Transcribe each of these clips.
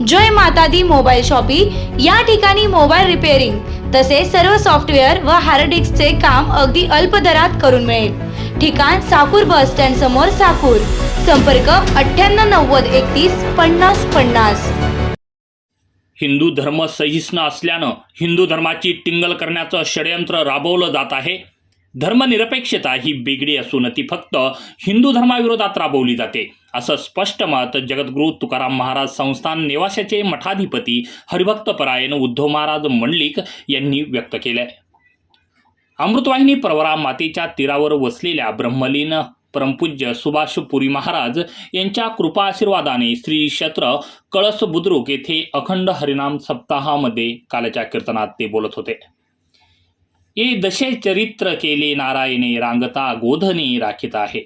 जय माता दी mobile shoppe या ठिकाणी मोबाईल रिपेअरिंग तसेच सर्व सॉफ्टवेअर व हार्ड डिस्कचे काम अगदी अल्प दरात करून मिळेल. ठिकाण साकूर बस स्टँड समोर साकूर. संपर्क अठ्ठ्याण्णव नव्वद एकतीस पन्नास पन्नास. हिंदू धर्म सहिष्णू असल्यानं हिंदू धर्माची टिंगल करण्याचं षडयंत्र राबवलं जात आहे. धर्मनिरपेक्षता ही बेगडी असून ती फक्त हिंदू धर्माविरोधात राबवली जाते. असं स्पष्ट मत जगद्गुरू तुकाराम महाराज संस्थान नेवाशाचे मठाधिपती हरिभक्त परायण उद्धव महाराज मंडलिक यांनी व्यक्त केलंय. अमृतवाहिनी प्रवरा मातेच्या तीरावर वसलेल्या ब्रह्मलीन परमपूज्य सुभाष पुरी महाराज यांच्या कृपा आशीर्वादाने श्री क्षेत्र कळस बुद्रुक येथे अखंड हरिनाम सप्ताहामध्ये कालच्या कीर्तनात ते बोलत होते. ये दशे चरित्र केले नारायणे रांगता गोधने राखीत आहे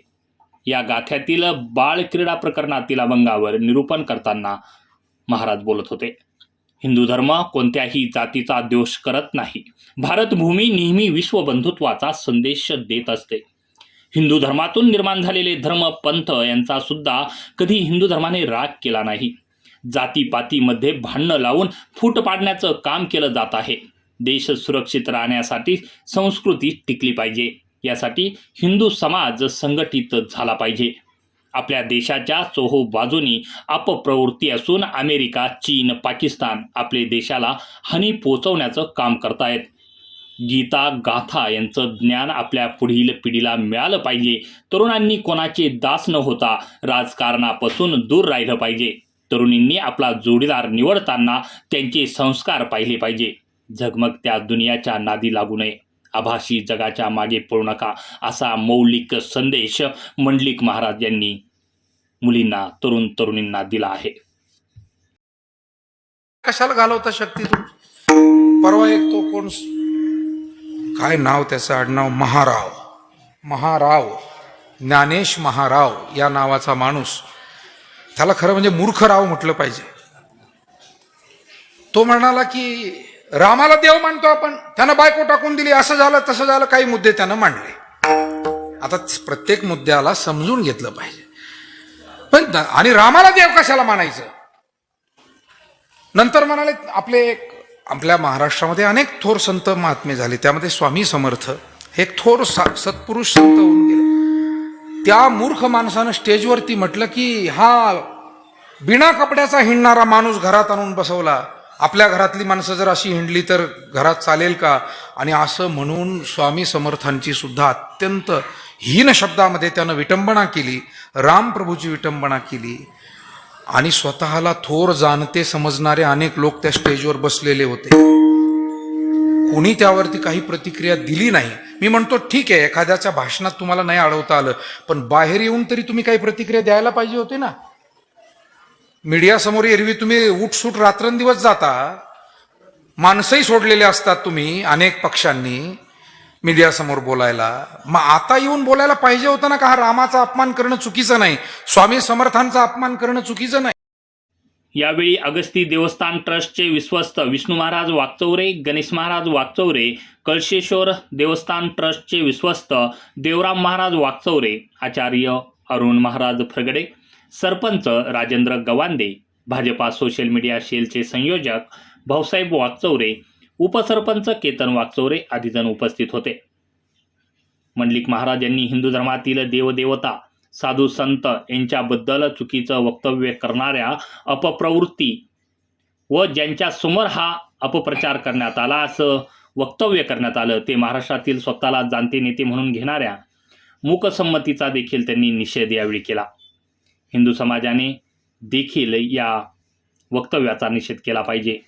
या गाथ्यातील बाळ क्रीडा प्रकरणातील अभंगावर निरूपण करताना महाराज बोलत होते हिंदू धर्म कोणत्याही जातीचा दोष करत नाही भारतभूमी नेहमी विश्वबंधुत्वाचा संदेश देत असते हिंदू धर्मातून निर्माण झालेले धर्म पंथ यांचा सुद्धा कधी हिंदू धर्माने राग केला नाही जातीपातीमध्ये भांडणं लावून फूट पाडण्याचं काम केलं जात आहे देश सुरक्षित राहण्यासाठी संस्कृती टिकली पाहिजे. यासाठी हिंदू समाज संघटित झाला पाहिजे. आपल्या देशाच्या चोहो बाजूनी अपप्रवृत्ती असून अमेरिका चीन पाकिस्तान आपले देशाला हानी पोचवण्याचं काम करतायत. गीता गाथा यांचं ज्ञान आपल्या पुढील पिढीला मिळालं पाहिजे. तरुणांनी कोणाचे दास न होता राजकारणापासून दूर राहिलं पाहिजे. तरुणींनी आपला जोडीदार निवडताना त्यांचे संस्कार पाहिले पाहिजे. झगमगत्या दुनियाच्या नादी लागू नये. आभासी जगाच्या मागे पळू नका असा मौलिक संदेश मंडलिक महाराज यांनी मुलींना तरुण तरुणींना दिला आहे. कशाला घालवता शक्ती तू? परवा एक तो कोण काय नाव त्याचं आडनाव? महाराव. महाराव. ज्ञानेश महाराव या नावाचा माणूस. त्याला खरं म्हणजे मूर्खराव म्हटलं पाहिजे. तो म्हणाला की रामाला देव मानतो आपण. त्यानं बायको टाकून दिली असं झालं तसं झालं काही मुद्दे त्यानं मांडले. आता प्रत्येक मुद्द्याला समजून घेतलं पाहिजे. पण आणि रामाला देव कशाला मानायचं? नंतर म्हणाले आपले एक आपल्या महाराष्ट्रामध्ये अनेक थोर संत महात्मे झाले. त्यामध्ये स्वामी समर्थ हे थोर सत्पुरुष संत होऊन गेले. त्या मूर्ख माणसानं स्टेजवरती म्हटलं की हा बिना कपड्याचा हिंडणारा माणूस घरात आणून बसवला. आपल्या घरातली माणसं जर अशी हिंडली तर घरात चालेल का? आणि असं म्हणून स्वामी समर्थांची सुद्धा अत्यंत हीन शब्दामध्ये त्यानं विटंबना केली रामप्रभूची विटंबना केली. आणि स्वतःला थोर जाणते समजणारे अनेक लोक त्या स्टेजवर बसलेले होते. कोणी त्यावरती काही प्रतिक्रिया दिली नाही. मी म्हणतो ठीक आहे एखाद्याच्या भाषणात तुम्हाला नाही अडवता आलं पण बाहेर येऊन तरी तुम्ही काही प्रतिक्रिया द्यायला पाहिजे होते ना. मीडियासमोर एरवी तुम्ही उठसूट रात्रंदिवस जाता. माणसंही सोडलेले असतात तुम्ही अनेक पक्षांनी मीडियासमोर बोलायला. मग आता येऊन बोलायला पाहिजे होतं ना का? हा रामाचा अपमान करणं चुकीचं नाही. स्वामी समर्थांचा अपमान करणं चुकीचं नाही. यावेळी अगस्ती देवस्थान ट्रस्टचे विश्वस्त विष्णू महाराज वागचौरे गणेश महाराज वागचौरे कळशेश्वर देवस्थान ट्रस्टचे विश्वस्त देवराम महाराज वागचौरे आचार्य अरुण महाराज फ्रगडे सरपंच राजेंद्र गवांदे भाजपा सोशल मीडिया सेलचे संयोजक भाऊसाहेब वागचौरे उपसरपंच केतन वागचौरे आदीजण उपस्थित होते. मंडलिक महाराज यांनी हिंदू धर्मातील देवदेवता साधू संत यांच्याबद्दल चुकीचं वक्तव्य करणाऱ्या अपप्रवृत्ती व ज्यांच्या समोर हा अपप्रचार करण्यात आला असं वक्तव्य करण्यात आलं ते महाराष्ट्रातील स्वतःला जाणते नेते म्हणून घेणाऱ्या मूकसंमतीचा देखील त्यांनी निषेध यावेळी केला. हिंदू समाजाने देखील या वक्तव्याचा निषेध केला पाहिजे.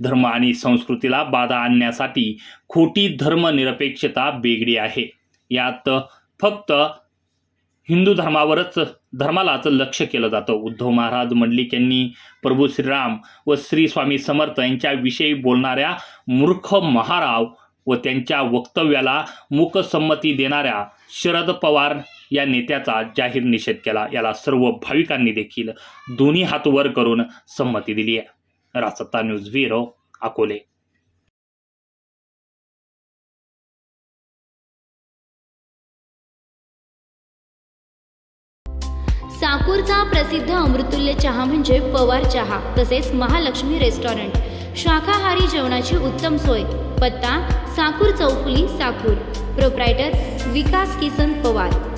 धर्म आणि संस्कृतीला बाधा आणण्यासाठी खोटी धर्मनिरपेक्षता बेगडी आहे. यात फक्त हिंदू धर्मावरच धर्मालाच लक्ष केलं जातं. उद्धव महाराज मंडलिक यांनी प्रभू श्रीराम व श्री स्वामी समर्थ यांच्याविषयी बोलणाऱ्या मूर्ख महाराव व त्यांच्या वक्तव्याला मूकसंमती देणाऱ्या शरद पवार या नेत्याचा जाहीर निषेध केला. याला सर्व भाविकांनी देखील दोन्ही हात वर करून संमती दिली आहे. रासत्ता न्यूज ब्युरो अकोले. साकूरचा प्रसिद्ध अमृतुल्य चहा म्हणजे पवार चहा तसेच महालक्ष्मी रेस्टॉरंट. शाकाहारी जेवणाची उत्तम सोय. पत्ता साकूर चौफुली साकूर. प्रोप्रायटर विकास किसन पवार.